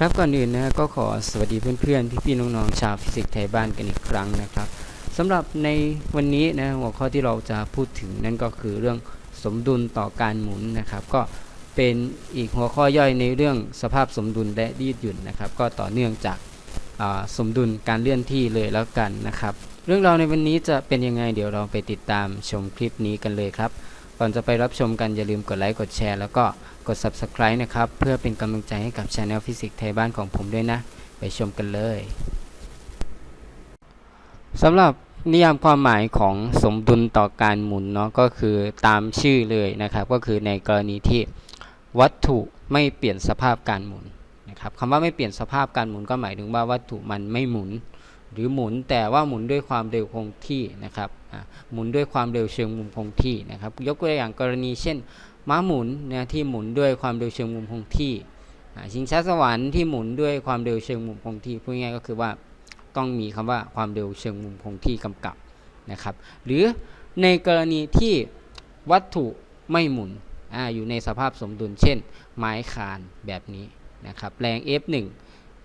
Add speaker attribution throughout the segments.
Speaker 1: ครับก่อนอื่นนะก็ขอสวัสดีเพื่อนๆพี่ๆน้องๆชาวฟิสิกส์ไทยบ้านกันอีกครั้งนะครับสำหรับในวันนี้นะหัวข้อที่เราจะพูดถึงนั่นก็คือเรื่องสมดุลต่อการหมุนนะครับ ก็เป็นอีกหัวข้อย่อยในเรื่องสภาพสมดุลและยืดหยุ่นนะครับ ก็ต่อเนื่องจากสมดุลการเลื่อนที่เลยแล้วกันนะครับ เรื่องราวในวันนี้จะเป็นยังไงเดี๋ยวเราไปติดตามชมคลิปนี้กันเลยครับก่อนจะไปรับชมกันอย่าลืมกดไลค์กดแชร์ แล้วก็ กด Subscribe นะครับ เพื่อเป็นกำลังใจให้กับ Channel ฟิสิกส์ไทยบ้านของผมด้วยนะ ไปชมกันเลยสำหรับนิยามความหมายของสมดุลต่อการหมุนเนาะก็คือตามชื่อเลยนะครับ ก็คือในกรณีที่วัตถุไม่เปลี่ยนสภาพการหมุนนะครับคำว่าไม่เปลี่ยนสภาพการหมุนก็หมายถึงว่าวัตถุมันไม่หมุน หรือหมุนแต่ว่าหมุนด้วยความเร็วคงที่นะครับหมุนด้วยความเร็วเชิงมุมคงที่นะครับ ยกตัวอย่างกรณีเช่น ม้าหมุนนะที่หมุนด้วยความเร็วเชิงมุมคงที่ชิงช้าสวรรค์ที่หมุนด้วยความเร็วเชิงมุมคงที่พูดง่ายก็คือว่าต้องมีคำว่าความเร็วเชิงมุมคงที่กำกับนะครับ หรือในกรณีที่วัตถุไม่หมุนออยู่ในสภาพสมดุลเช่น ไม้คานแบบนี้นะครับแรง F1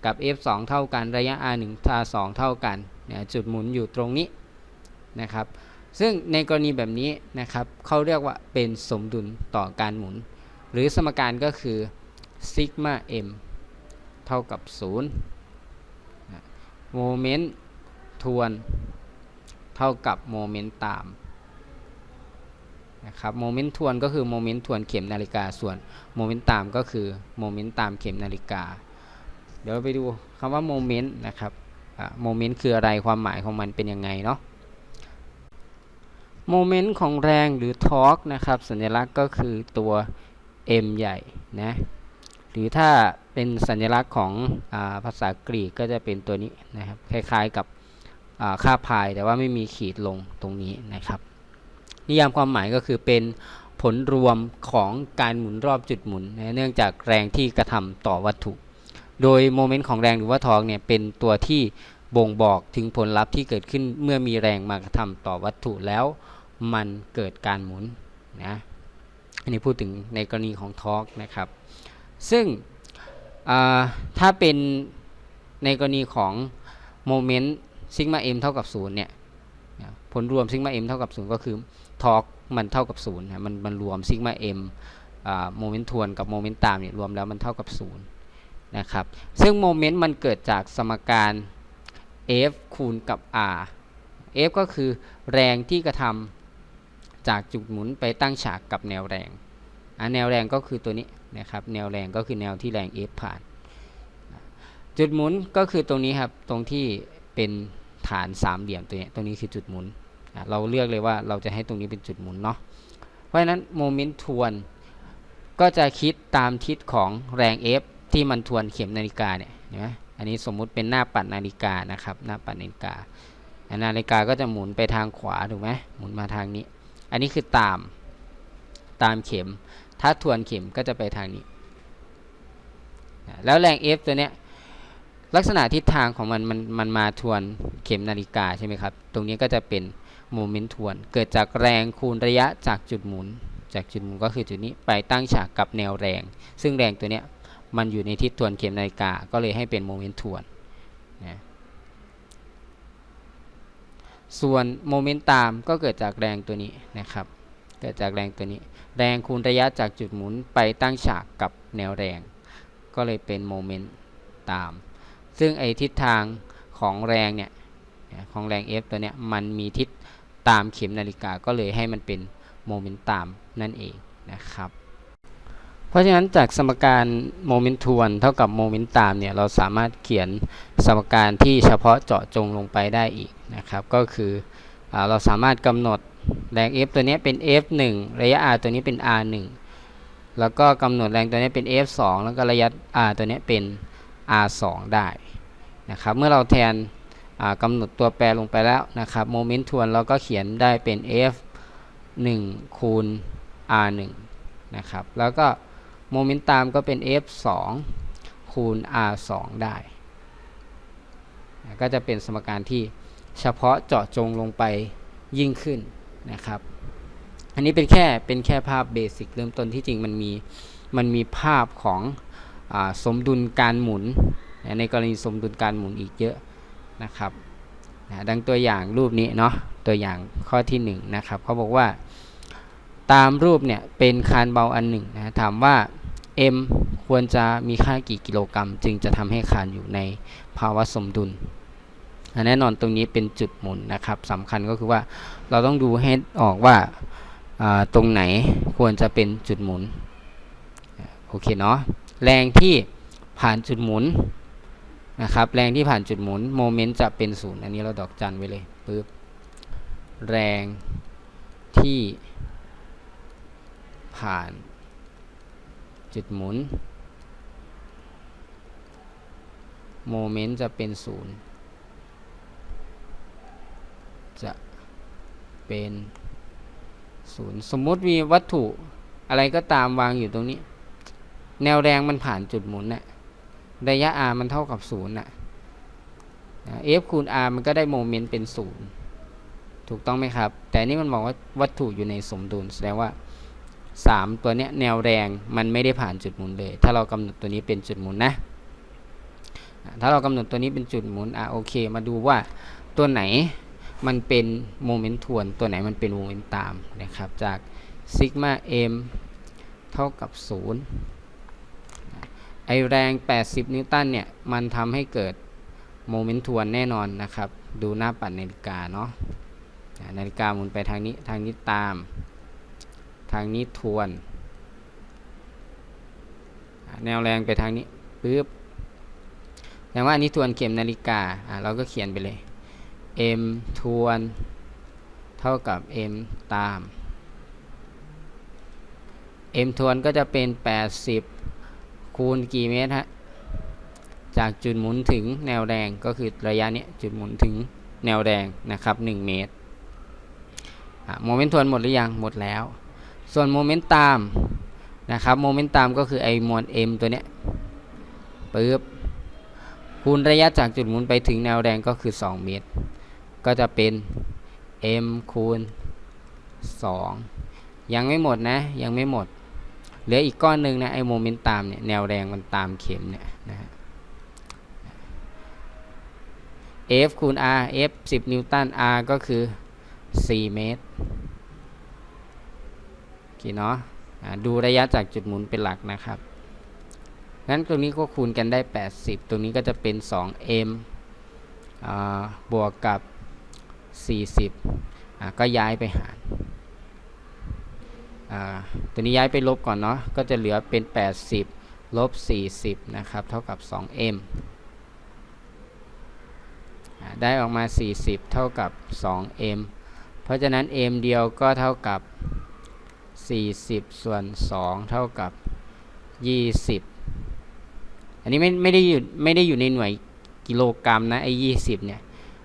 Speaker 1: กับ F2 เท่ากันระยะ R1 ทา2เท่ากันนี่ยจุดหมุนอยู่ตรงนี้นะครับซึ่งในกรณีแบบนี้นะครับเขาเรียกว่าเป็นสมดุลต่อการหมุน หรือสมการก็คือซิกมา m เท่ากับ0โมเมนต์ทวน เท่ากับโมเมนต์ตามนะครับโมเมนต์ทวนก็คือโมเมนต์ทวนเข็มนาฬิกาส่วนโมเมนต์ตามก็คือโมเมนต์ตามเข็มนาฬิกา เดี๋ยวไปดูคำว่าโมเมนต์นะครับโมเมนต์คืออะไรความหมายของมันเป็นยังไงเนาะโมเมนต์ของแรงหรือทอร์กนะครับสัญลักษณ์ก็คือตัว m ใหญ่นะหรือถ้าเป็นสัญลักษณ์ของอาภาษากรีกก็จะเป็นตัวนี้นะครับคล้ายๆกับค่าพายแต่ว่าไม่มีขีดลงตรงนี้นะครับ นิยามความหมายก็คือเป็นผลรวมของการหมุนรอบจุดหมุนนะเนื่องจากแรงที่กระทำต่อวัตถุ โดยโมเมนต์ของแรงหรือว่าทอร์กเนี่ยเป็นตัวที่บ่งบอกถึงผลลัพธ์ที่เกิดขึ้นเมื่อมีแรงมากระทำต่อวัตถุแล้วมันเกิดการหมุนนะอันนี้พูดถึงในกรณีของทอร์กนะครับ ซึ่งถ้าเป็นในกรณีของโมเมนต์ซิกมาเอ็มเท่ากับ0เนี่ยผลรวมซิกมาเอ็มเท่ากับ 0 ก็คือทอร์กมันเท่ากับ0นะมันมันรวมซิกมาเอ็มโมเมนต์ทวนกับโมเมนต์ตามเนี่ยรวมแล้วมันเท่ากับ 0 นะครับ ซึ่งโมเมนต์มันเกิดจากสมการ F คูณกับ R F ก็คือแรงที่กระทำจากจุดหมุนไปตั้งฉากกับแนวแรงแนวแรงก็คือตัวนี้นะครับ แนวแรงก็คือแนวที่แรง F ผ่าน จุดหมุนก็คือตรงนี้ครับ ตรงที่เป็นฐานสามเหลี่ยมตัวนี้ ตรงนี้คือจุดหมุน เราเลือกเลยว่าเราจะให้ตรงนี้เป็นจุดหมุนเนาะ เพราะฉะนั้นโมเมนต์ทวนก็จะคิดตามทิศของแรง F ที่มันทวนเข็มนาฬิกาเนี่ยเห็นไหมอันนี้สมมุติเป็นหน้าปัดนาฬิกานะครับหน้าปัดนาฬิกานาฬิกาก็จะหมุนไปทางขวาถูกไหมหมุนมาทางนี้ อันนี้คือตามตามเข็ม ถ้าทวนเข็มก็จะไปทางนี้ แล้วแรง F ตัวเนี้ยลักษณะทิศทางของมันมันมันมาทวนเข็มนาฬิกาใช่ไหมครับ ตรงนี้ก็จะเป็นโมเมนต์ทวน เกิดจากแรงคูณระยะจากจุดหมุน จากจุดหมุนก็คือจุดนี้ไปตั้งฉากกับแนวแรง ซึ่งแรงตัวเนี้ย มันอยู่ในทิศทวนเข็มนาฬิกา ก็เลยให้เป็นโมเมนต์ทวนนะส่วนโมเมนต์ตามก็เกิดจากแรงตัวนี้นะครับ เกิดจากแรงตัวนี้ แรงคูณระยะจากจุดหมุนไปตั้งฉากกับแนวแรง ก็เลยเป็นโมเมนต์ตาม ซึ่งไอทิศทางของแรงเนี่ยของแรง F ตัวเนี้ยมันมีทิศตามเข็มนาฬิกาก็เลยให้มันเป็นโมเมนต์ตามนั่นเองนะครับ ราะฉะนั้นจากสมการโมเมนต์ทวนเท่ากับโมเมนต์ตามเนี่ย เราสามารถเขียนสมการที่เฉพาะเจาะจงลงไปได้อีกนะครับ ก็คืออเราสามารถกำหนดแรง F ตัวนี้เป็น F1 ระยะ R ตัวนี้เป็น R1 แล้วก็กำหนดแรงตัวนี้เป็น F2 แล้วก็ระยะ R ตัวนี้เป็น R2 ได้นะครับ เมื่อเราแทนกำหนดตัวแปรลงไปแล้วนะครับโมเมนต์ทวนเราก็เขียนได้เป็น F1 คูณ R1 นะครับแล้วก็ โมเมนต์ตามก็เป็น F2 คูณ R2 ได้ ก็จะเป็นสมการที่เฉพาะเจาะจงลงไปยิ่งขึ้นนะครับ อันนี้เป็นแค่เป็นแค่ภาพเบสิกเริ่มต้นที่จริงมันมีมันมีภาพของอสมดุลการหมุน ในกรณีสมดุลการหมุนอีกเยอะนะครับดังตัวอย่างรูปนี้เนาะตัวอย่างข้อที่1นงนะครับเขาบอกว่าตามรูปเนี่ยเป็นคานเบาอันหนึ่งนะถามว่า m ควรจะมีค่ากี่กิโลกรัม จึงจะทำให้คานอยู่ในภาวะสมดุลแน่นอนตรงนี้เป็นจุดหมุนนะครับสำคัญก็คือว่าเราต้องดูให้ออกว่าอ่าตรงไหนควรจะเป็นจุดหมุนโอเคเนาะแรงที่ผ่านจุดหมุนนะครับแรงที่ผ่านจุดหมุนโมเมนต์จะเป็นศูนย์อันนี้เราดอกจันไว้เลยปึ๊บแรงที่ผ่าน จุดหมุน โมเมนต์จะเป็นศูนย์จะเป็นศูนย์สมมุติมีวัตถุอะไรก็ตามวางอยู่ตรงนี้ แนวแรงมันผ่านจุดหมุนน่ะระยะ r มันเท่ากับศูนย์น่ะ f คูณ r มันก็ได้โมเมนต์เป็นศูนย์ถูกต้องไหมครับ แต่นี่มันบอกว่าวัตถุอยู่ในสมดุลแสดงว่า 3 ตัวเนี้ยแนวแรงมันไม่ได้ผ่านจุดหมุนเลย ถ้าเรากำหนดตัวนี้เป็นจุดหมุนนะ ถ้าเรากำหนดตัวนี้เป็นจุดหมุนอะโอเค มาดูว่าตัวไหนมันเป็นโมเมนต์ทวน ตัวไหนมันเป็นโมเมนต์ตามนะครับ จากซิกมา m เท่ากับ 0 ไอแรง 80 นิวตันเนี่ย มันทำให้เกิดโมเมนต์ทวนแน่นอนนะครับ ดูหน้าปัดนาฬิกาเนาะอะนาฬิกาหมุนไปทางนี้ทางนี้ตาม ทางนี้ทวน แนวแรงไปทางนี้ปึ๊บแปลว่าอันนี้ทวนเข็มนาฬิกาเราก็เขียนไปเลย m ทวนเท่ากับ m ตาม m ทวนก็จะเป็น 80 คูณกี่เมตรฮะจากจุดหมุนถึงแนวแรงก็คือระยะเนี้ยจุดหมุนถึงแนวแรงนะครับ 1 เมตรโมเมนต์ทวนหมดหรือยังหมดแล้ว ส่วนโมเมนต์ตามนะครับโมเมนต์ตามก็คือไอมวล m ตัวเนี้ยปึ๊บคูณระยะจากจุดหมุนไปถึงแนวแรงก็คือ 2 เมตร ก็จะเป็น m คูณ 2 ยังไม่หมดนะ ยังไม่หมด เหลืออีกก้อนหนึ่งนะ ไอโมเมนต์ตามเนี่ย แนวแรงมันตามเข็มเนี่ยนะ F คูณ R F 10 นิวตัน R ก็คือ 4 เมตร เคเนาะะดูระยะจากจุดหมุนเป็นหลักนะครับงั้นตรงนี้ก็คูณกันได้ 80 ตรงนี้ก็จะเป็น 2m บวกกับ 40 ก็ย้ายไปหารตัวนี้ย้ายไปลบก่อนเนาะ ก็จะเหลือเป็น 80 ลบ 40 นะครับ เท่ากับ 2m ได้ออกมา 40 เท่ากับ 2m เพราะฉะนั้น m เดียวก็เท่ากับ 40 ส่วน 2 เท่ากับ 20 อันนี้ไม่ไม่ได้อยู่ไม่ได้อยู่ในหน่วยกิโลกรัมนะไอ้20เนี่ย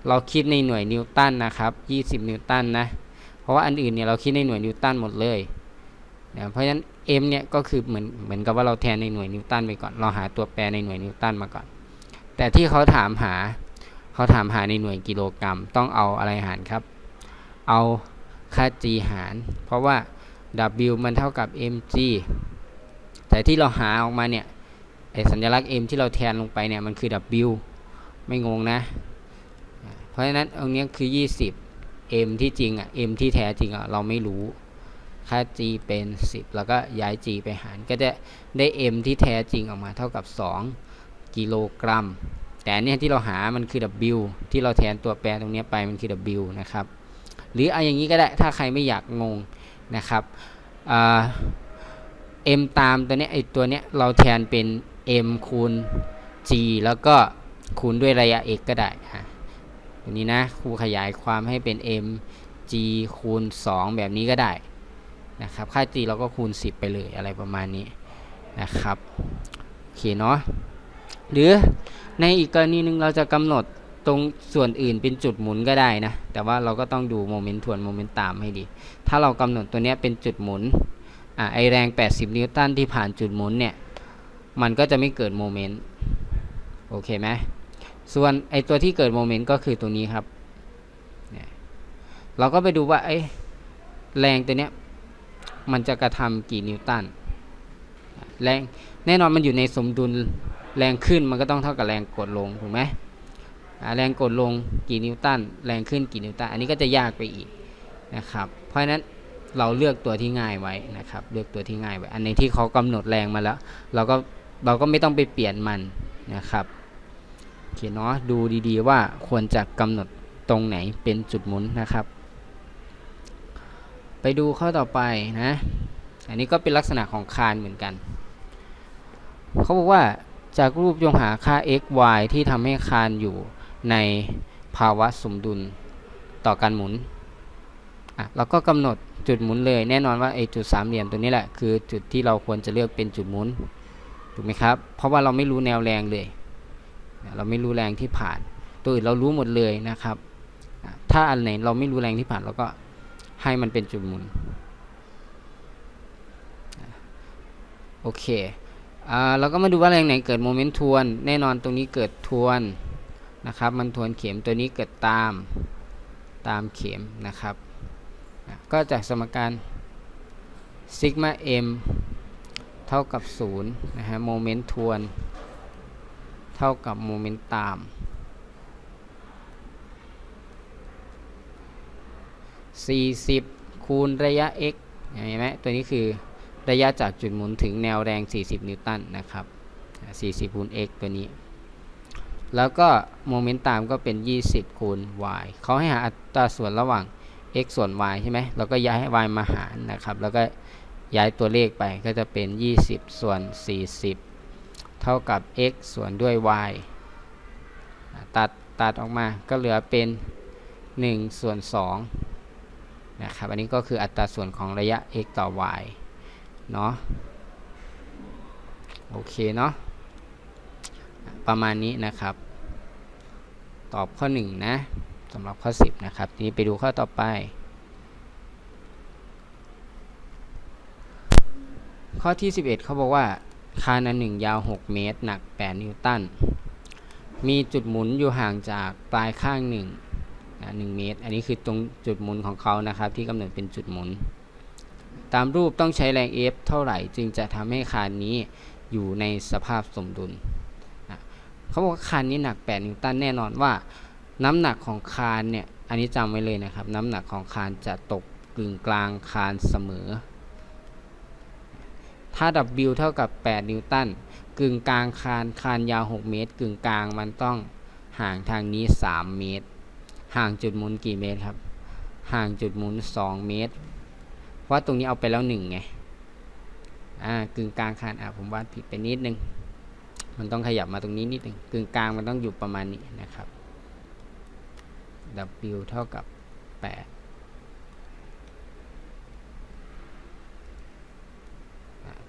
Speaker 1: เราคิดในหน่วยนิวตันนะครับ 20 นิวตันนะ เพราะว่าอันอื่นเนี่ยเราคิดในหน่วยนิวตันหมดเลยนะเพราะฉะนั้น m เนี่ยก็คือเหมือนเหมือนกับว่าเราแทนในหน่วยนิวตันไปก่อน เราหาตัวแปรในหน่วยนิวตันมาก่อน แต่ที่เขาถามหาเขาถามหาในหน่วยกิโลกรัม ต้องเอาอะไรหารครับ เอาค่า g หาร เพราะว่า w มันเท่ากับ mg แต่ที่เราหาออกมาเนี่ยไอสัญลักษณ์ m ที่เราแทนลงไปเนี่ยมันคือ w ไม่งงนะ เพราะฉะนั้นตรงนี้คือ 20 m ที่จริงอะ m ที่แท้จริงอะเราไม่รู้ค่า g เป็น 10 แล้วก็ย้าย g ไปหาร ก็จะได้ m ที่แท้จริงออกมาเท่ากับ 2 กิโลกรัม แต่อันเนี่ยที่เราหามันคือ w ที่เราแทนตัวแปรตรงนี้ไปมันคือ w นะครับ หรือเอาอย่างนี้ก็ได้ถ้าใครไม่อยากงง นะครับ m ตามตัวนี้ไอตัวเนี้ยเราแทนเป็น m คูณ g แล้วก็คูณด้วยระยะ x ก็ได้ฮะตัวนี้นะครูขยายความให้เป็น m g คูณ 2 แบบนี้ก็ได้นะครับค่า g เราก็คูณ 10 ไปเลยอะไรประมาณนี้นะครับโอเคเนาะหรือในอีกกรณีหนึ่งเราจะกำหนด ตรงส่วนอื่นเป็นจุดหมุนก็ได้นะ แต่ว่าเราก็ต้องดูโมเมนต์ทวนโมเมนต์ตามให้ดี ถ้าเรากำหนดตัวนี้เป็นจุดหมุนอะไอแรง 80 นิวตันที่ผ่านจุดหมุนเนี่ย มันก็จะไม่เกิดโมเมนต์ โอเคไหม ส่วนไอตัวที่เกิดโมเมนต์ก็คือตัวนี้ครับเนี่ยเราก็ไปดูว่าไอแรงตัวเนี้ยมันจะกระทำกี่นิวตัน แรงแน่นอนมันอยู่ในสมดุลแรงขึ้นมันก็ต้องเท่ากับแรงกดลงถูกไหม แรงกดลงกี่นิวตันแรงขึ้นกี่นิวตันอันนี้ก็จะยากไปอีกนะครับ เพราะฉะนั้นเราเลือกตัวที่ง่ายไว้นะครับ เลือกตัวที่ง่ายไว้ อันในที่เขากำหนดแรงมาแล้ว เราก็เราก็ไม่ต้องไปเปลี่ยนมันนะครับโอเคเนาะดูดีๆว่าควรจะกำหนดตรงไหนเป็นจุดหมุนนะครับ ไปดูข้อต่อไปนะอันนี้ก็เป็นลักษณะของคานเหมือนกัน เขาบอกว่าจากรูปจงหาค่า x y ที่ทำให้คานอยู่ ในภาวะสมดุลต่อการหมุนอะเราก็กำหนดจุดหมุนเลยแน่นอนว่าไอ้จุดสามเหลี่ยมตัวนี้แหละคือจุดที่เราควรจะเลือกเป็นจุดหมุนถูกไหมครับ เพราะว่าเราไม่รู้แนวแรงเลย เราไม่รู้แรงที่ผ่าน ตัวอื่นเรารู้หมดเลยนะครับ ถ้าอันไหนเราไม่รู้แรงที่ผ่านเราก็ให้มันเป็นจุดหมุนโอเคอเราก็มาดูว่าแรงไหนเกิดโมเมนต์ทวน แน่นอนตรงนี้เกิดทวน นะครับมันทวนเข็มตัวนี้เกิดตามตามเข็มนะครับ ก็จากสมการซิกมา m เท่ากับ0นะฮะโมเมนต์ทวนเท่ากับโมเมนต์ตาม40 คูณระยะ x เห็นไหมตัวนี้คือระยะจากจุดหมุนถึงแนวแรง 40 นิวตันนะครับ 40คูณ x ตัวนี้ แล้วก็โมเมนต์ตามก็เป็น 20 คูณ y เขาให้หาอัตราส่วนระหว่าง x ส่วน y ใช่ไหมเราก็ย้าย y มาหารนะครับ แล้วก็ย้ายตัวเลขไปก็จะเป็น 20 ส่วน 40 เท่ากับ x ส่วนด้วย y ตัดตัดออกมาก็เหลือเป็น 1 ส่วน2นะครับ อันนี้ก็คืออัตราส่วนของระยะ x ต่อ y เนาะ โอเคเนาะ ประมาณนี้นะครับ ตอบข้อ 1 นะสำหรับข้อ 10 นะครับ ทีนี้ไปดูข้อต่อไป ข้อที่ 11 เขาบอกว่า คานอันหนึ่งยาว 6 เมตร หนัก 8 นิวตัน มีจุดหมุนอยู่ห่างจากปลายข้าง1นะ1เมตร อันนี้คือตรงจุดหมุนของเขานะครับ ที่กำหนดเป็นจุดหมุน ตามรูปต้องใช้แรง F เท่าไหร่ จึงจะทำให้คานนี้อยู่ในสภาพสมดุล เขาบอกว่าคานนี้หนัก 8 นิวตันแน่นอนว่า น้ำหนักของคานเนี่ยอันนี้จำไว้เลยนะครับ น้ำหนักของคานจะตกกึ่งกลางคานเสมอ ถ้า W เท่ากับ 8 นิวตันกึ่งกลางคานคานยาว 6 เมตร กึ่งกลางมันต้องห่างทางนี้ 3 เมตร ห่างจุดหมุนกี่เมตรครับ ห่างจุดหมุน 2 เมตร เพราะตรงนี้เอาไปแล้ว1ไงอ่ากึ่งกลางคานอะผมวาดผิดไปนิดนึง มันต้องขยับมาตรงนี้นิดนึงกึ่งกลางมันต้องอยู่ประมาณนี้นะครับ W เท่ากับ 8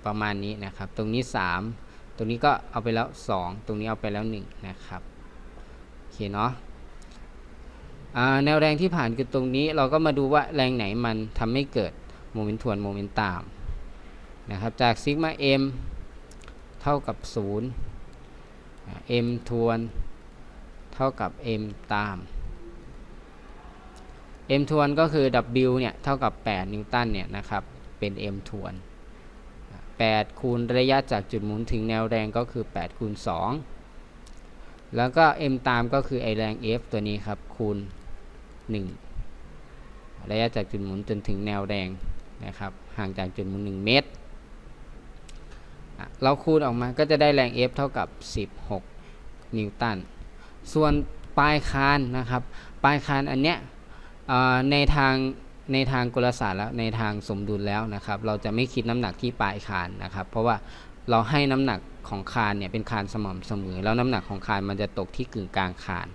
Speaker 1: ประมาณนี้นะครับ ตรงนี้ 3 ตรงนี้ก็เอาไปแล้ว 2 ตรงนี้เอาไปแล้ว 1 นะครับโอเคเนาะแนวแรงที่ผ่านคือตรงนี้เราก็มาดูว่าแรงไหนมันทำให้เกิดโมเมนต์ทวนโมเมนต์ตามนะครับ จากซิกมา m เท่ากับ 0 m ทวน เท่ากับ m ตาม m ทวนก็คือ w เนี่ย เท่ากับ 8 นิวตันเนี่ยนะครับ เป็น m ทวน 8 คูณระยะจากจุดหมุนถึงแนวแรงก็คือ 8 คูณ 2 แล้วก็ m ตามก็คือไอแรง f ตัวนี้ครับ คูณ 1 ระยะจากจุดหมุนจนถึงแนวแรงนะครับ ห่างจากจุดหมุน 1 เมตร เราคูณออกมาก็จะได้แรง f เท่ากับ 16 นิวตัน ส่วนปลายคานนะครับ ปลายคานอันเนี้ยในทางในทางกลศาสตร์แล้วในทางสมดุลแล้วนะครับ เราจะไม่คิดน้ำหนักที่ปลายคานนะครับ เพราะว่าเราให้น้ำหนักของคานเนี่ยเป็นคานสม่ำเสมอ แล้วน้ำหนักของคานมันจะตกที่กึ่งกลางคาน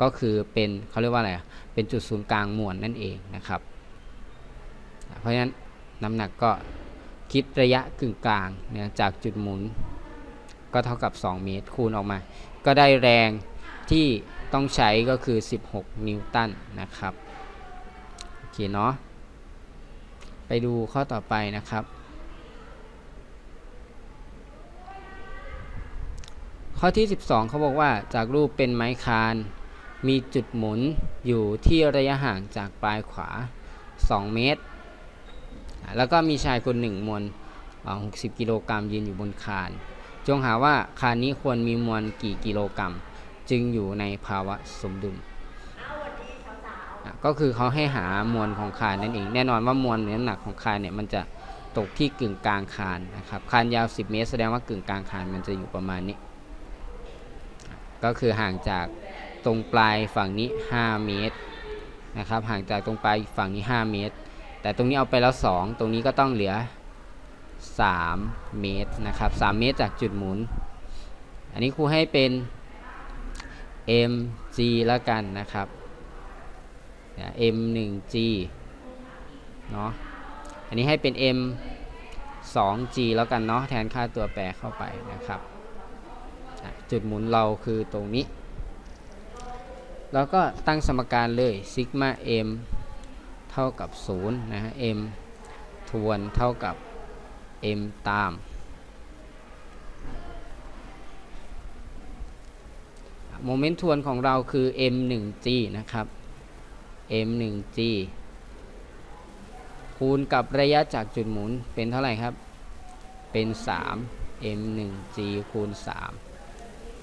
Speaker 1: ก็คือเป็นเขาเรียกว่าอะไรเป็นจุดศูนย์กลางมวลนั่นเองนะครับ เพราะฉะนั้นน้ำหนักก็ คิดระยะกึ่งกลางเนี่ยจากจุดหมุน ก็เท่ากับ 2 เมตรคูณออกมา ก็ได้แรงที่ต้องใช้ก็คือ 16 นิวตันนะครับโอเคเนาะไปดูข้อต่อไปนะครับ ข้อที่ 12 เขาบอกว่าจากรูปเป็นไม้คานมีจุดหมุนอยู่ที่ระยะห่างจากปลายขวา 2 เมตร แล้วก็มีชายคนหนึ่งมวล60กิโลกรัมยืนอยู่บนคาน จงหาว่าคานนี้ควรมีมวลกี่กิโลกรัม จึงอยู่ในภาวะสมดุลก็คือเขาให้หามวลของคานนั่นเองแน่นอนว่ามวลหรือน้ำหนักของคานเนี่ยมันจะตกที่กึ่งกลางคานนะครับคานยาว 10 เมตร แสดงว่ากึ่งกลางคานมันจะอยู่ประมาณนี้ ก็คือห่างจากตรงปลายฝั่งนี้ 5 เมตรนะครับห่างจากตรงปลายฝั่งนี้ 5 เมตร แต่ตรงนี้เอาไปแล้ว 2 ตรงนี้ก็ต้องเหลือ 3 เมตรนะครับ 3 เมตรจากจุดหมุน อันนี้ครูให้เป็น mg แล้วกันนะครับ m 1 g เนาะอันนี้ให้เป็น m 2 g แล้วกันเนาะแทนค่าตัวแปรเข้าไปนะครับ จุดหมุนเราคือตรงนี้ แล้วก็ตั้งสมการเลยซิกมา m เท่ากับ0นะฮะ m ทวนเท่ากับ m ตามโมเมนต์ทวนของเราคือ m 1 g นะครับ m 1 g คูณกับระยะจากจุดหมุนเป็นเท่าไหร่ครับ เป็น 3 m 1 g คูณ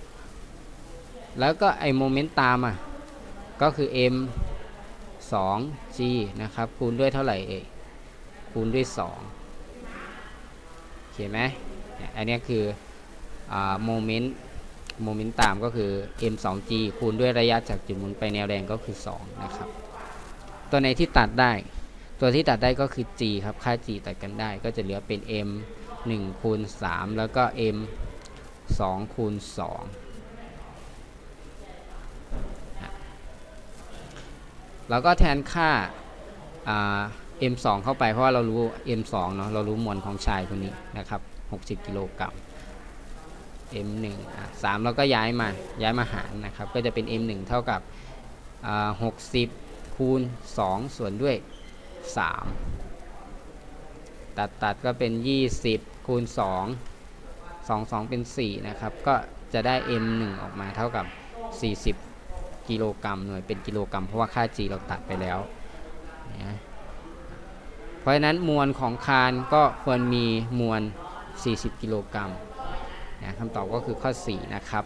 Speaker 1: 3 แล้วก็ไอโมเมนต์ตามอะ ก็คือ m 2 g นะครับ คูณด้วยเท่าไหร่เอ่ยคูณด้วย2โอเคไหมอันนี้คือโมเมนต์โมเมนต์ตามก็คือ m 2 g คูณด้วยระยะจากจุดหมุนไปแนวแรงก็คือ 2 นะครับ ตัวไหนที่ตัดได้ ตัวที่ตัดได้ก็คือ g ครับ ค่า g ตัดกันได้ ก็จะเหลือเป็น m 1คูณ3แล้วก็ m 2คูณ2 แล้วก็แทนค่า m 2 เข้าไปเพราะว่าเรารู้ m 2 เนาะเรารู้มวลของชายคนนี้นะครับ 60 กิโลกรัม m 1อะ3เราก็ย้ายมาย้ายมาหารนะครับ ก็จะเป็น m 1 เท่ากับ 60 คูณ 2 ส่วนด้วย 3 ตัดตัดก็เป็น 20 คูณ 2 2 2 เป็น 4 นะครับ ก็จะได้ m 1 ออกมาเท่ากับ 40 กิโลกรัมหน่วยเป็นกิโลกรัม เพราะว่าค่า g เราตัดไปแล้วนะเพราะฉะนั้นมวลของคานก็ควรมีมวล 40 กิโลกรัมนะคำตอบก็คือข้อ 4 นะครับ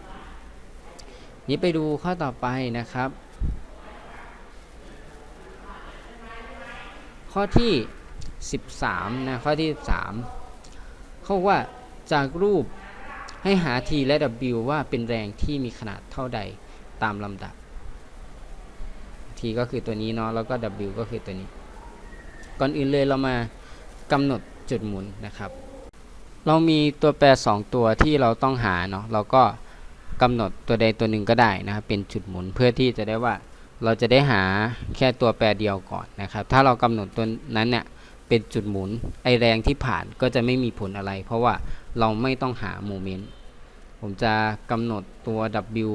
Speaker 1: นี้ไปดูข้อต่อไปนะครับ ข้อที่ 13 นะ ข้อที่ 13 เขาว่าจากรูปให้หา t และ w ว่าเป็นแรงที่มีขนาดเท่าใดตามลำดับ t ก็คือตัวนี้เนาะแล้วก็ w ก็คือตัวนี้ ก่อนอื่นเลยเรามากำหนดจุดหมุนนะครับ เรามีตัวแปร 2 ตัวที่เราต้องหาเนาะเราก็กำหนดตัวใดตัวหนึ่งก็ได้นะครับเป็นจุดหมุนเพื่อที่จะได้ว่าเราจะได้หาแค่ตัวแปรเดียวก่อนนะครับ ถ้าเรากำหนดตัวนั้นเนี่ยเป็นจุดหมุนไอแรงที่ผ่านก็จะไม่มีผลอะไร เพราะว่าเราไม่ต้องหาโมเมนต์ผมจะกำหนดตัว w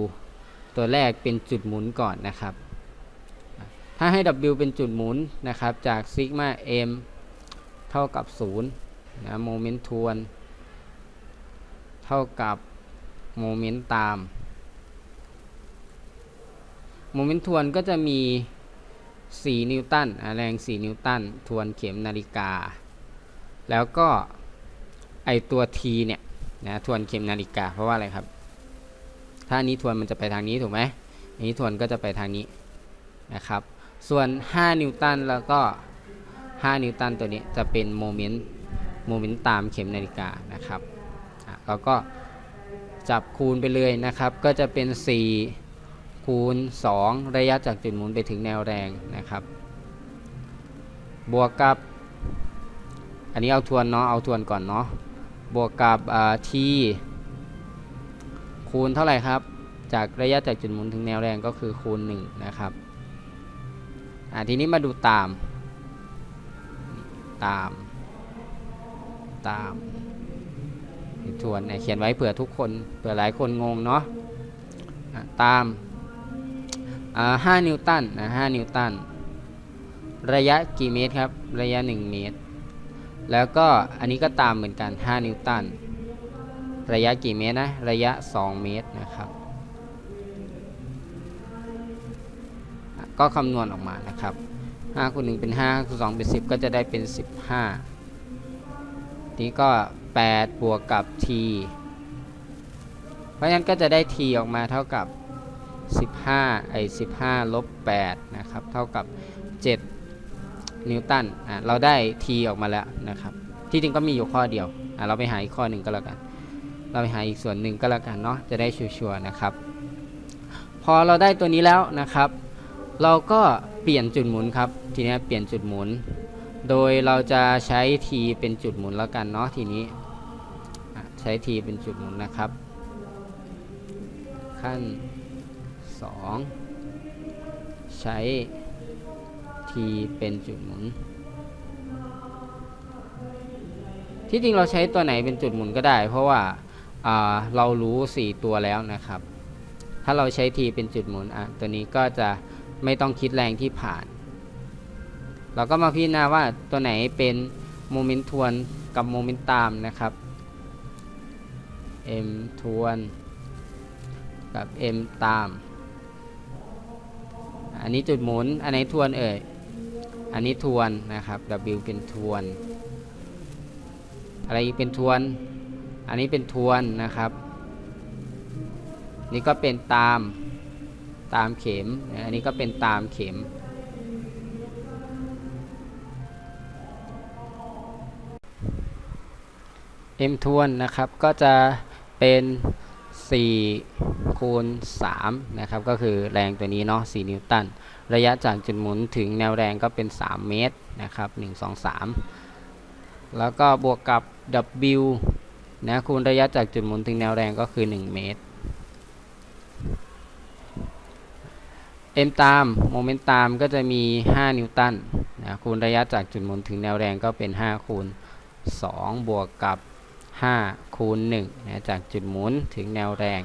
Speaker 1: ตัวแรกเป็นจุดหมุนก่อนนะครับ ถ้าให้ w เป็นจุดหมุนนะครับ จากซิกมา m เท่ากับ0นะโมเมนต์ทวน เท่ากับโมเมนต์ตาม โมเมนต์ทวนก็จะมี 4 นิวตันแรง 4 นิวตัน ทวนเข็มนาฬิกา แล้วก็ไอตัว t เนี่ยนะทวนเข็มนาฬิกา เพราะว่าอะไรครับ ถ้านี้ทวนมันจะไปทางนี้ถูกไหมอันนี้ทวนก็จะไปทางนี้นะครับ ส่วน 5 นิวตันแล้วก็ 5 นิวตันตัวนี้จะเป็นโมเมนต์โมเมนต์ตามเข็มนาฬิกานะครับเราก็จับคูณไปเลยนะครับ ก็จะเป็น 4 คูณ 2 ระยะจากจุดหมุนไปถึงแนวแรงนะครับ บวกกับ อันนี้เอาทวนเนาะเอาทวนก่อนเนาะบวกกับทีคูณเท่าไหร่ครับ จากระยะจากจุดหมุนถึงแนวแรงก็คือคูณ1นะครับ อะทีนี้มาดูตาม ตาม ตามทวนเขียนไว้เผื่อทุกคนเผื่อหลายคนงงเนาะะตามห้านิวตันนะห้านิวตัน ระยะกี่เมตรครับ ระยะ 1 เมตร แล้วก็อันนี้ก็ตามเหมือนกัน 5 นิวตัน ระยะกี่เมตรนะ ระยะ 2 เมตรนะครับ ก็คำนวณออกมานะครับ5คูณ1เป็น5คูณ2เป็น 10 ก็จะได้เป็น 15 นี้ก็ 8 บวกกับ t เพราะฉะนั้นก็จะได้ t ออกมาเท่ากับ 15ไอ้15ลบ8นะครับ เท่ากับ 7 นิวตัน อะ เราได้ t ออกมาแล้วนะครับ ที่จริงก็มีอยู่ข้อเดียว อะ เราไปหาอีกข้อหนึ่งก็แล้วกัน เราไปหาอีกส่วนหนึ่งก็แล้วกันเนาะ จะได้ชัวร์ๆนะครับ พอเราได้ตัวนี้แล้วนะครับ เราก็เปลี่ยนจุดหมุนครับ ทีนี้เปลี่ยนจุดหมุน โดยเราจะใช้ t เป็นจุดหมุนแล้วกันเนาะทีนี้ใช้ t เป็นจุดหมุนนะครับ ขั้น 2 ใช้ t เป็นจุดหมุน ที่จริงเราใช้ตัวไหนเป็นจุดหมุนก็ได้ เพราะว่าอ่าเรารู้ 4 ตัวแล้วนะครับ ถ้าเราใช้ t เป็นจุดหมุนอะตัวนี้ก็จะ ไม่ต้องคิดแรงที่ผ่าน เราก็มาพิจารณาว่าตัวไหนเป็นโมเมนต์ทวนกับโมเมนต์ตามนะครับ m ทวนกับ m ตาม อันนี้จุดหมุน อันไหนทวนเอ่ย อันนี้ทวนนะครับ w เป็นทวน อะไรอีกเป็นทวน อันนี้เป็นทวนนะครับ นี่ก็เป็นตาม ตามเข็ม อันนี้ก็เป็นตามเข็ม m ทวนนะครับก็จะเป็น4คูณ3นะครับก็คือแรงตัวนี้เนาะ4นิวตัน ระยะจากจุดหมุนถึงแนวแรงก็เป็น 3 เมตรนะครับ1 2 3 แล้วก็บวกกับ W นะคูณระยะจากจุดหมุนถึงแนวแรงก็คือ 1 เมตร m ตามโมเมนต์ตามก็จะมี 5 นิวตันนะคูณระยะจากจุดหมุนถึงแนวแรงก็เป็น 5 คูณ 2 บวกกับ 5 คูณ1นะจากจุดหมุนถึงแนวแรง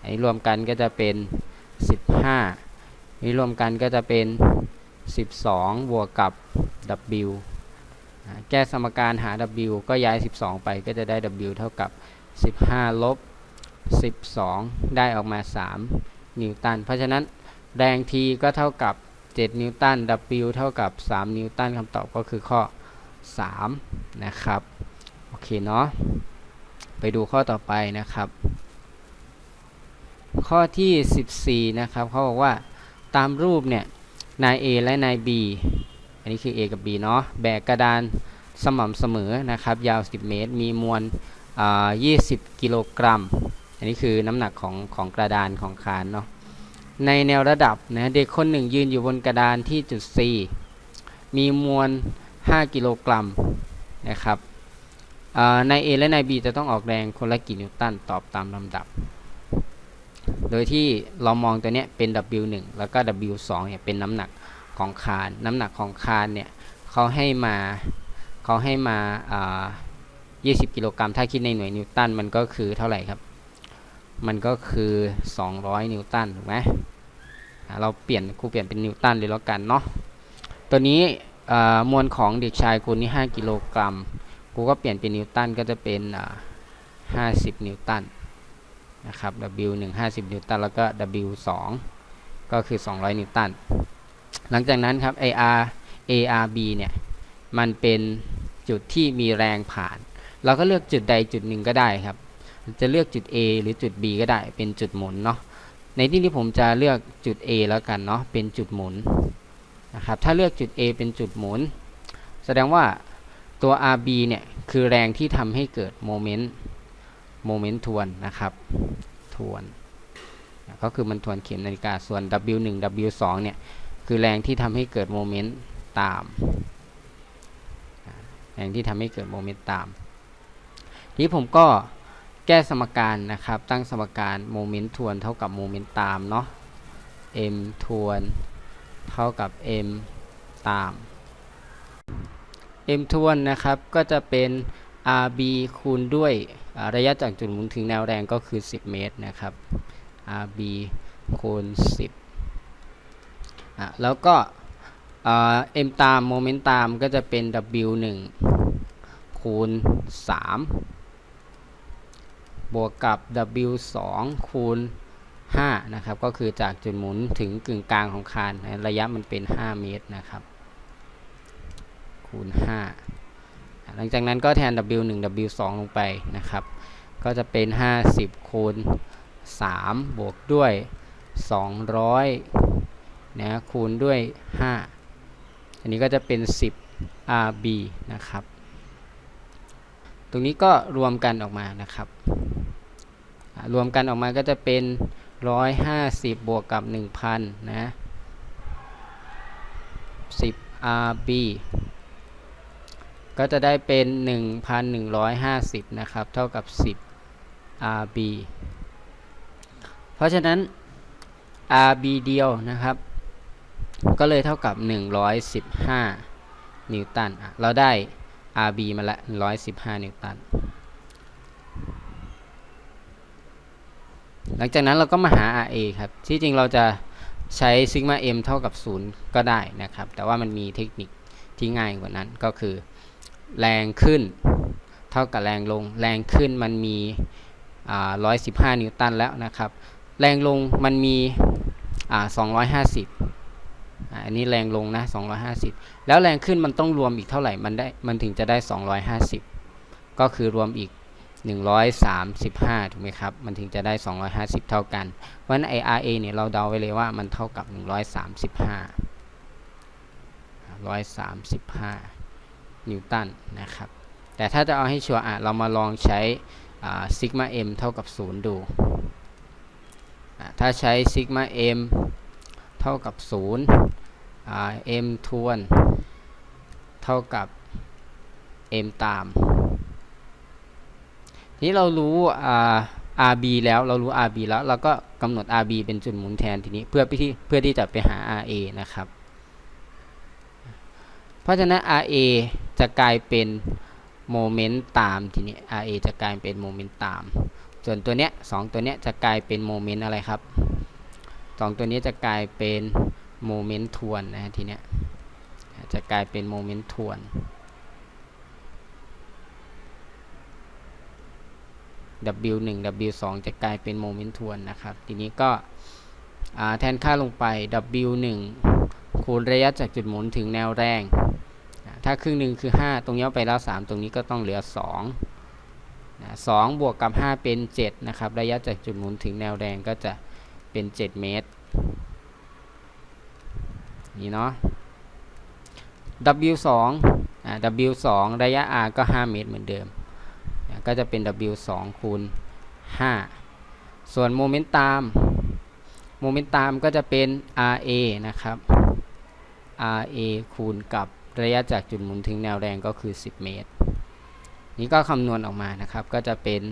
Speaker 1: อันนี้รวมกันก็จะเป็น 15นี้รวมกันก็จะเป็น 12 บวกกับ W นะแก้สมการหา W ก็ย้าย 12 ไปก็จะได้ W เท่ากับ 15 ลบ 12 ได้ออกมา 3 นิวตัน เพราะฉะนั้นแรง T ก็เท่ากับ 7 นิวตัน W เท่ากับ 3 นิวตันคำตอบก็คือข้อ 3 นะครับ โอเคเนาะ ไปดูข้อต่อไปนะครับ ข้อที่ 14 นะครับเขาบอกว่าตามรูปเนี่ย นาย A และนาย B อันนี้คือ A กับ B เนาะ แบกกระดานสม่ำเสมอนะครับ ยาว 10 เมตร มีมวล20 กิโลกรัม อันนี้คือน้ำหนักของของกระดานของคานเนาะในแนวระดับนะเด็กคนหนึ่งยืนอยู่บนกระดานที่จุด C มีมวล 5 กิโลกรัมนะครับใน A และใน B จะต้องออกแรงคนละกี่นิวตันตอบตามลำดับ โดยที่เรามองตัวนี้เป็น W1 แล้วก็ W2 เนี่ยเป็นน้ำหนักของคาน น้ำหนักของคานเนี่ยเขาให้มาเขาให้มา 20 กิโลกรัม ถ้าคิดในหน่วยนิวตันมันก็คือเท่าไหร่ครับ มันก็คือ 200 นิวตันถูกไหมเราเปลี่ยนครูเปลี่ยนเป็นนิวตันเลยแล้วกันเนาะตัวนี้มวลของเด็กชายคนนี้5กิโลกรัมกูก็เปลี่ยนเป็นนิวตันก็จะเป็น 50 นิวตันนะครับ W1 50 นิวตันแล้วก็ W2 ก็คือ 200 นิวตัน หลังจากนั้นครับ AR ARB เนี่ยมันเป็นจุดที่มีแรงผ่าน เราก็เลือกจุดใดจุดหนึ่งก็ได้ครับ จะเลือกจุด A หรือจุด B ก็ได้เป็นจุดหมุนเนาะในที่นี้ผมจะเลือกจุด A แล้วกันเนาะเป็นจุดหมุนนะครับถ้าเลือกจุด A เป็นจุดหมุน แสดงว่าตัว RB เนี่ยคือแรงที่ทำให้เกิดโมเมนต์โมเมนต์ทวนนะครับทวนก็คือมันทวนเข็มนาฬิกาส่วน W1 W2 เนี่ยคือแรงที่ทำให้เกิดโมเมนต์ตาม แรงที่ทำให้เกิดโมเมนต์ตาม ทีนี้ผมก็ แก้สมการนะครับ ตั้งสมการโมเมนต์ทวนเท่ากับโมเมนต์ตามเนาะ m ทวนเท่ากับ m ตาม m ทวนนะครับก็จะเป็น rb คูณด้วยระยะจากจุดหมุนถึงแนวแรงก็คือ 10 เมตรนะครับ rb คูณ 10อะแล้วก็ m ตามโมเมนต์ตามก็จะเป็น w1 คูณ 3 บวกกับ w2 คูณ5นะครับ ก็คือจากจุดหมุนถึงกึ่งกลางของคานระยะมันเป็น 5 เมตรนะครับ คูณ 5 หลังจากนั้นก็แทน w1 w2 ลงไปนะครับ ก็จะเป็น 50 คูณ 3 บวกด้วย 200นะคูณด้วย 5 อันนี้ก็จะเป็น 10 RB นะครับ ตรงนี้ก็รวมกันออกมานะครับ รวมกันออกมาก็จะเป็น 150 บวกกับ 1,000 นะ 10 RB ก็จะได้เป็น 1,150 นะครับ เท่ากับ 10 RB เพราะฉะนั้น RB เดียวนะครับ ก็เลยเท่ากับ 115 นิวตัน เราได้ RB มาละ 115 นิวตัน หลังจากนั้นเราก็มาหา RA ครับ ที่จริงเราจะใช้ซิกมา m เท่ากับ 0 ก็ได้นะครับ แต่ว่ามันมีเทคนิคที่ง่ายกว่านั้นก็คือ แรงขึ้นเท่ากับแรงลง แรงขึ้นมันมี115 นิวตันแล้วนะครับ แรงลงมันมี 250อันนี้แรงลงนะ 250 แล้วแรงขึ้นมันต้องรวมอีกเท่าไหร่ มันได้ มันถึงจะได้ 250 ก็คือรวมอีก 135 ถูกไหมครับ มันถึงจะได้ 250 เท่ากัน เพราะฉะนั้น IRA เนี่ยเราเดาไว้เลยว่ามันเท่ากับ 135 135 นิวตันนะครับ แต่ถ้าจะเอาให้ชัวร์อะเรามาลองใช้ซิกมา m เท่ากับ 0 ดู ถ้าใช้ซิกมา m เท่ากับ0อ่า m ทวน เท่ากับ m ตาม ทีนี้เรารู้อ่า RB แล้วเรารู้ RB แล้วเราก็กำหนด RB เป็นจุดหมุนแทนทีนี้เพื่อที่เพื่อที่จะไปหา RA นะครับ เพราะฉะนั้น RA จะกลายเป็นโมเมนต์ตามทีนี้ RA จะกลายเป็นโมเมนต์ตามส่วนตัวเนี้ยสองตัวเนี้ยจะกลายเป็นโมเมนต์อะไรครับสองตัวนี้จะกลายเป็นโมเมนต์ทวนนะฮะทีเนี้ยจะกลายเป็นโมเมนต์ทวน W1 W2 จะกลายเป็นโมเมนต์ทวนนะครับ ทีนี้ก็แทนค่าลงไป W1 คูณระยะจากจุดหมุนถึงแนวแรง ถ้าครึ่งหนึ่งคือ 5 ตรงนี้ไปแล้ว 3 ตรงนี้ก็ต้องเหลือ2นะ2บวกกับ 5 เป็น 7 นะครับ ระยะจากจุดหมุนถึงแนวแรงก็จะเป็น 7 เมตร นี่เนาะ W2 อ่า W2 ระยะ R ก็ 5 เมตรเหมือนเดิม ก็จะเป็น W2 คูณ5ส่วนโมเมนต์ตามโมเมนต์ตามก็จะเป็น RA นะครับ RA คูณกับระยะจากจุดหมุนถึงแนวแรงก็คือ 10 เมตร นี่ก็คำนวณออกมานะครับ ก็จะเป็น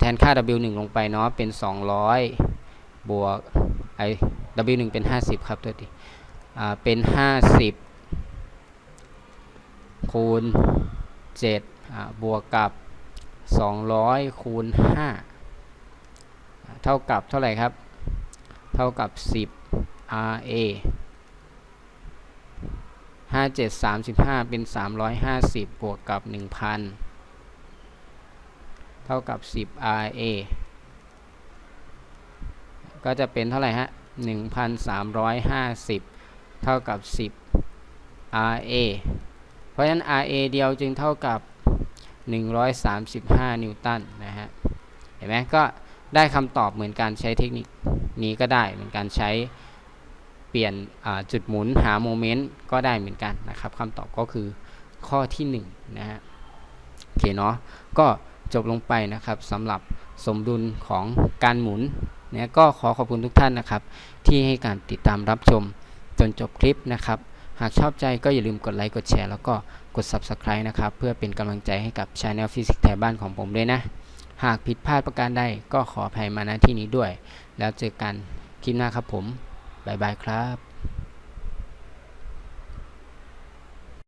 Speaker 1: แทนค่า W1 ลงไปเนาะเป็น 200 บวกไอ W1 เป็น 50 ครับตัวทีเป็น 50 คูณ 7 บวกกับ 200 คูณ 5 เท่ากับเท่าไหร่ครับ เท่ากับ 10 RA 57 35 เป็น 350 บวกกับ 1,000 เท่ากับ 10 RA ก็จะเป็นเท่าไหร่ฮะ 1,350 เท่ากับ 10 RA เพราะฉะนั้น RA เดียวจึงเท่ากับ 135 นิวตันนะฮะเห็นไหมก็ได้คำตอบเหมือนการใช้เทคนิคนี้ก็ได้เหมือนการใช้เปลี่ยนจุดหมุนหาโมเมนต์ก็ได้เหมือนกันนะครับคำตอบก็คือข้อที่1นะฮะโอเคเนาะก็จบลงไปนะครับสำหรับสมดุลของการหมุนเนี่ยก็ขอขอบคุณทุกท่านนะครับ ที่ให้การติดตามรับชมจนจบคลิปนะครับ หากชอบใจก็อย่าลืมกดไลค์กดแชร์แล้วก็กด Subscribe นะครับ เพื่อเป็นกำลังใจให้กับช anel ฟิสิกส์ไทยบ้านของผมด้วยนะ หากผิดพลาดประการใดก็ขออภัยมาณที่นี้ด้วย แล้วเจอกันคลิปหน้าครับผมบ๊ายบายครับ